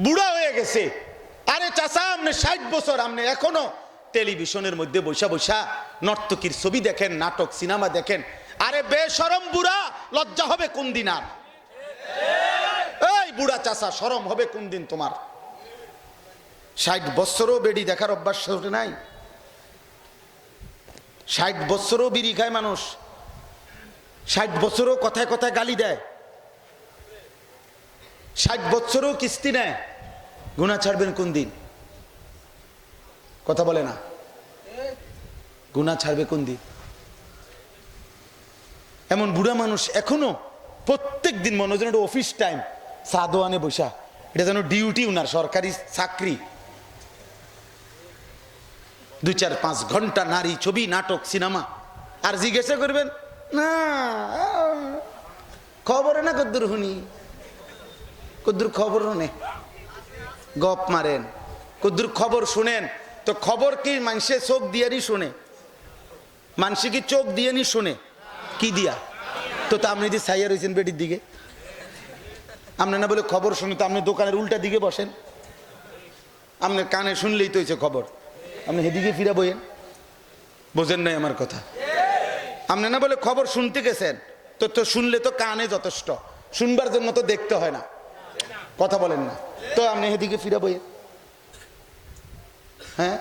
বুড়া হয়ে গেছে। আরে চাচা, আপনি ষাট বছর, আপনি এখনও টেলিভিশনের মধ্যে বৈশা বৈশা নর্তকীর ছবি দেখেন, নাটক, সিনেমা দেখেন। আরে বেসরম বুড়া, লজ্জা হবে কোন দিন আর? এই বুড়া চাচা সরম হবে কোন দিন তোমার? ষাট বছরও বেডি দেখার অভ্যাস নাই। ষাট বছরও বিড়ি খায় মানুষ। ষাট বছরও কথায় কথায় গালি দেয়। ষাট বছরও কিস্তি নেয় গুণা ছাড়বেন কোন দিন? কথা বলে না। গুণা ছাড়বে কোন দিন? এমন বুড়া মানুষ এখনও প্রত্যেক দিন মনে একটা অফিস টাইম সাদোয়ানে বসা। এটা যেন ডিউটি উনার সরকারি চাকরি। দুই চার পাঁচ ঘণ্টা নারী ছবি, নাটক সিনেমা আর জিজ্ঞাসা করবেন, না খবরে না কদ্দুর শুনি কদ্দুর খবর শুনে। গপ মারেন। কদ্দুর খবর শুনেন। তো খবর কি? মানুষে চোখ দিয়ারই শুনে। মানুষে কি চোখ দিয়ে শুনে? কি দিয়া? তো তা আপনি যে সাইয়া রয়েছেন বেটির দিকে। আপনি না বলে খবর শুনে তো আপনি দোকানের উল্টা দিকে বসেন। আপনার কানে শুনলেই তো হয়েছে খবর। আপনি সেদিকে ফিরা বইয়েন। বোঝেন নাই আমার কথা। আপনি না বলে খবর শুনতে গেছেন। তো তো শুনলে তো কানে যথেষ্ট। শুনবার জন্য তো দেখতে হয় না। কথা বলেন না। তো আপনি এদিকে ফিরা বইয়েন হ্যাঁ?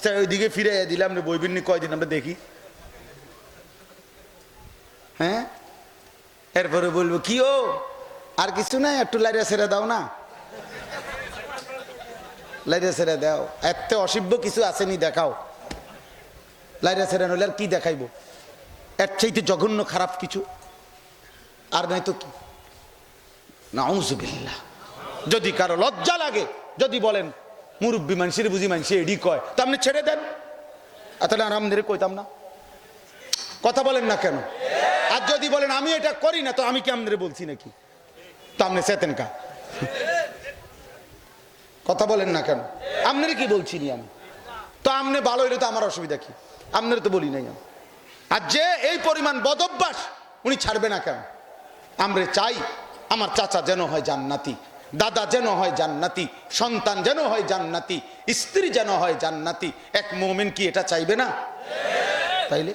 স্যার, ওইদিকে ফিরে দিলে আপনি বইবেন নি কয়দিন আমরা দেখি। হ্যাঁ? এরপরে বলব, কি ও? আর কিছু নাই, একটু লাইরা সেরে দাও না। লাইরা ছেড়ে দাও। এত অসভ্য কিছু আসেনি, দেখাও। লাইরা ছেড়ে নইলে আর কি দেখাইবো? এর চাইতে জঘন্য খারাপ কিছু। আর নাই তো কি? নাউজুবিল্লাহ। যদি কারও লজ্জা লাগে, যদি বলেন, মুরব্বী মানুষের বুঝি মানুষ এডি কয়, তা আপনি ছেড়ে দেন। তাহলে আর আমাদের কইতাম না। কথা বলেন না কেন? আর যদি বলেন, আমি এটা করি না, তো আমি কি আমাদের বলছি নাকি? তো আপনি চেতেন কা? কথা বলেন না কেন? আপনার কি বলছি নি আমি? তো আপনি ভালো হইলে তো আমার অসুবিধা কি? আপনার তো বলি নাই আমি। আর যে এই পরিমাণ বদভ্যাস উনি ছাড়বে না কেন? আমরা চাই আমার চাচা যেন হয় জান্নাতি, দাদা যেন হয় জান্নাতি, সন্তান যেন হয় জান্নাতি, স্ত্রী যেন হয় জান্নাতি, এক মোমেন কি এটা চাইবে না? তাইলে